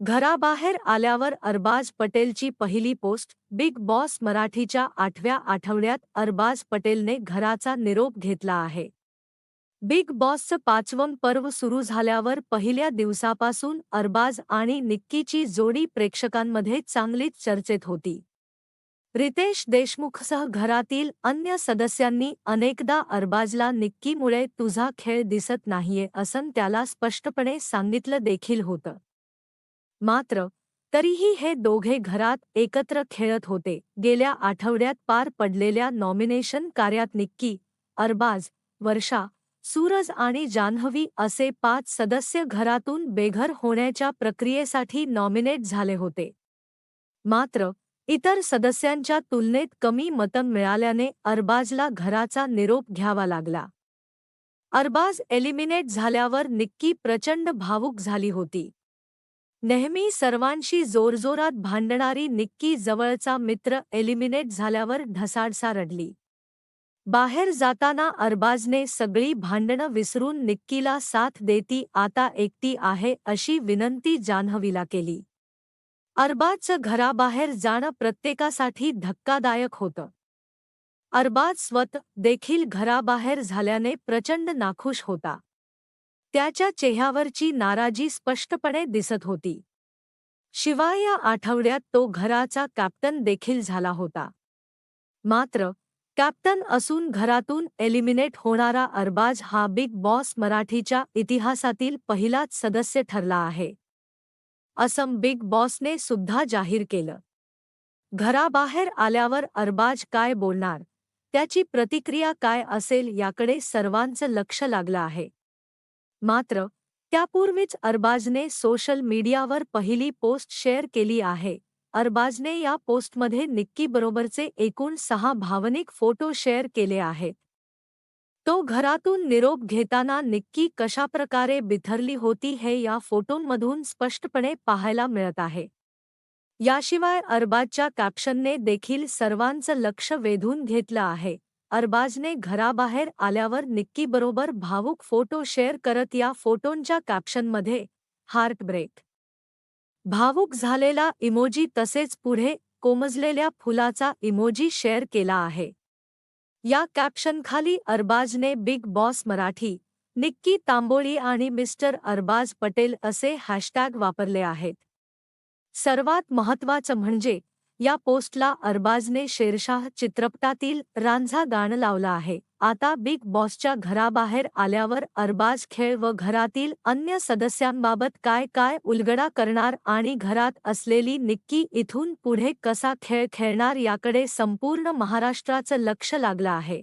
घराबाहेर आल्यावर अरबाज पटेलची पहिली पोस्ट बिग बॉस मराठीच्या आठव्या आठवड्यात अरबाज पटेलने घराचा निरोप घेतला आहे. बिग बॉसचं पाचवं पर्व सुरू झाल्यावर पहिल्या दिवसापासून अरबाज आणि निक्कीची जोडी प्रेक्षकांमध्ये चांगलीच चर्चेत होती. रितेश देशमुखसह घरातील अन्य सदस्यांनी अनेकदा अरबाजला निक्कीमुळे तुझा खेळ दिसत नाहीये असं त्याला स्पष्टपणे सांगितलं देखील होतं. मात्र तरीही हे दोघे घरात एकत्र खेळत होते. गेल्या आठवड्यात पार पडलेल्या नॉमिनेशन कार्यात निक्की अरबाज वर्षा सूरज आणि जान्हवी असे पाच सदस्य घरातून बेघर होण्याच्या प्रक्रियेसाठी नॉमिनेट झाले होते. मात्र इतर सदस्यांच्या तुलनेत कमी मतं मिळाल्याने अरबाजला घराचा निरोप घ्यावा लागला. अरबाज एलिमिनेट झाल्यावर निक्की प्रचंड भावूक झाली होती. नेहमी सर्वांशी जोरजोरात भांडणारी निक्की जवळचा मित्र एलिमिनेट झाल्यावर ढसाडसा रडली बाहेर जाताना अरबाजने सगळी भांडणं विसरून निक्कीला साथ देती आता एकटी आहे अशी विनंती जान्हवीला केली. अरबाजचं घराबाहेर जाणं प्रत्येकासाठी धक्कादायक होतं. अरबाज स्वत देखील घराबाहेर झाल्याने प्रचंड नाखुश होता. त्याच्या चेहऱ्यावरची नाराजी स्पष्टपणे दिसत होती. शिवाय या आठवड्यात तो घराचा कॅप्टन देखील झाला होता. मात्र, कॅप्टन असून घरातून एलिमिनेट होणारा अरबाज हा बिग बॉस मराठीच्या इतिहासातील पहिलाच सदस्य ठरला आहे. असं बिग बॉसने सुद्धा जाहीर केलं. घराबाहेर आल्यावर अरबाज काय बोलणार? त्याची प्रतिक्रिया काय असेल याकडे सर्वांचं लक्ष लागलं आहे. मात्र त्यापूर्वीच अरबाजने सोशल मीडियावर पहिली पोस्ट शेअर केली आहे. अरबाजने या पोस्टमध्ये निक्कीबरोबरचे एकूण सहा भावनिक फोटो शेअर केले आहेत. तो घरातून निरोप घेताना निक्की कशाप्रकारे बिथरली होती हे या फोटोंमधून स्पष्टपणे पाहायला मिळत आहे. याशिवाय अरबाजच्या कॅप्शनने देखील सर्वांचं लक्ष वेधून घेतलं आहे. अरबाजने घराबाहेर आल्यावर निक्कीबरोबर भावूक फोटो शेअर करत या फोटोंच्या कॅप्शनमध्ये हार्टब्रेक भावूक झालेला इमोजी तसेच पुढे कोमजलेल्या फुलाचा इमोजी शेअर केला आहे. या कॅप्शनखाली अरबाजने बिग बॉस मराठी निक्की तांबोळी आणि मिस्टर अरबाज पटेल असे हॅशटॅग वापरले आहेत. सर्वात महत्त्वाचं म्हणजे या पोस्टला अरबाजने शेरशाह चित्रपटातील रांझा गाणं लावलं आहे. आता बिग बॉसच्या घराबाहेर आल्यावर अरबाज खेळ व घरातील अन्य सदस्यांबाबत काय काय उलगडा करणार आणि घरात असलेली निक्की इथून पुढे कसा खेळ खेळणार याकडे संपूर्ण महाराष्ट्राचं लक्ष लागलं आहे.